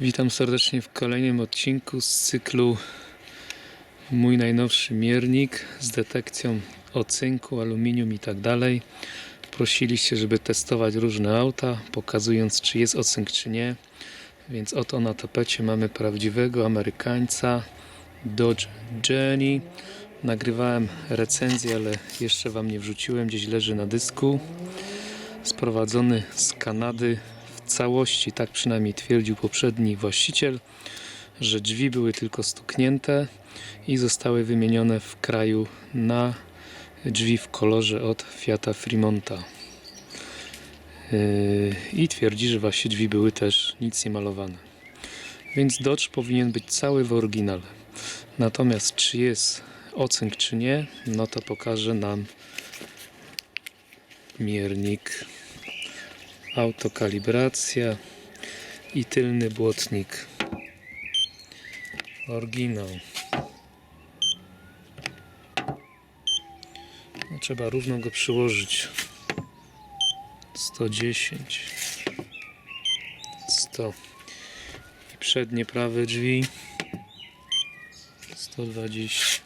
Witam serdecznie w kolejnym odcinku z cyklu Mój najnowszy miernik z detekcją ocynku, aluminium i tak dalej. Prosiliście, żeby testować różne auta, pokazując czy jest ocynk czy nie. Więc oto na tapecie mamy prawdziwego Amerykańca Dodge Journey. Nagrywałem recenzję, ale jeszcze Wam nie wrzuciłem, gdzieś leży na dysku. Sprowadzony z Kanady całości, tak przynajmniej twierdził poprzedni właściciel, że drzwi były tylko stuknięte i zostały wymienione w kraju na drzwi w kolorze od Fiata Fremonta. Yy, I twierdzi, że właśnie drzwi były też nic nie malowane. Więc Dodge powinien być cały w oryginale. Natomiast czy jest ocynk czy nie, no to pokaże nam miernik autokalibracja i tylny błotnik. Oryginał. No, trzeba równo go przyłożyć. 110 100 i przednie prawe drzwi. 120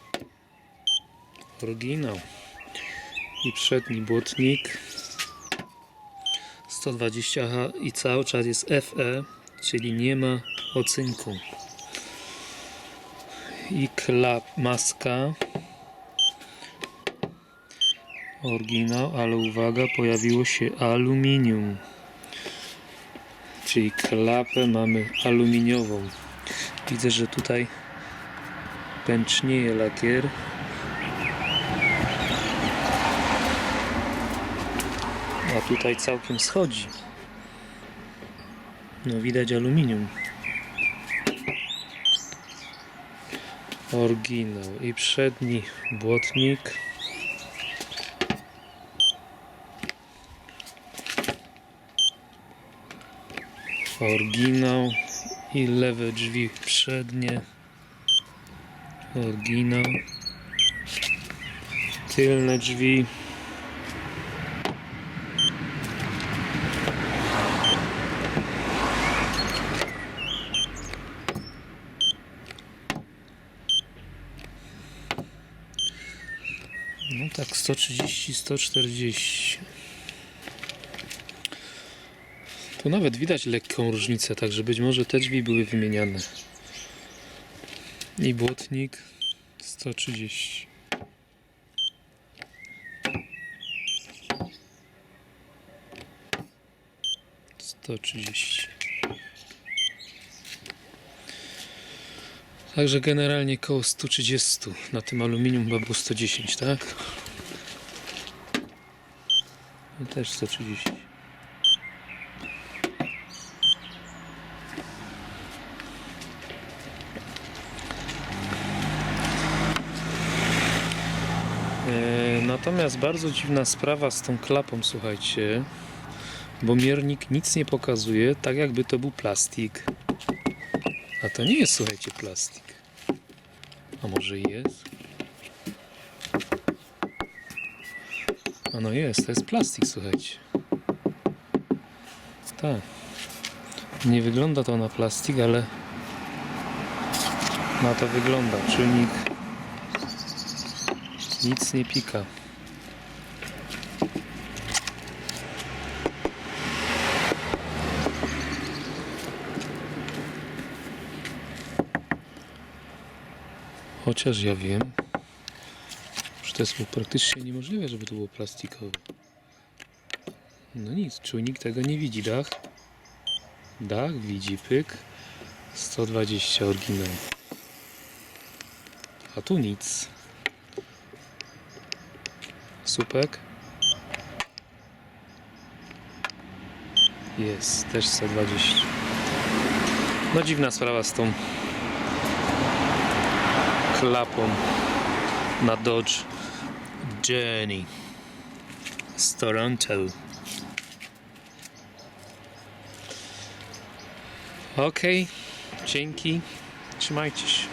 oryginał. I przedni błotnik 120 H i cały czas jest FE, czyli nie ma ocynku. I klap, maska. Oryginał, ale uwaga, pojawiło się aluminium. Czyli klapę mamy aluminiową. Widzę, że tutaj pęcznieje lakier. A tutaj całkiem schodzi. No widać aluminium. Oryginał i przedni błotnik. Oryginał i lewe drzwi przednie. Oryginał. Tylne drzwi. No tak, 130, 140. Tu nawet widać lekką różnicę, także być może te drzwi były wymieniane. I błotnik 130. Sto trzydzieści. Także generalnie koło 130 na tym aluminium chyba było 110, tak? I też 130. E, Natomiast bardzo dziwna sprawa z tą klapą, słuchajcie, bo miernik nic nie pokazuje, tak jakby to był plastik. A to nie jest, słuchajcie, plastik. A może jest? A no jest, to jest plastik, słuchajcie. Tak. Nie wygląda to na plastik, ale na to wygląda. Czujnik nic nie pika. Chociaż ja wiem, że to jest praktycznie niemożliwe, żeby to było plastikowe. No nic, czujnik tego nie widzi. Dach? Dach widzi, pyk. 120 oryginał. A tu nic. Supek? Jest, też 120. No dziwna sprawa z tą klapą na Dodge Journey z Toronto. Ok, dzięki. Trzymajcie się.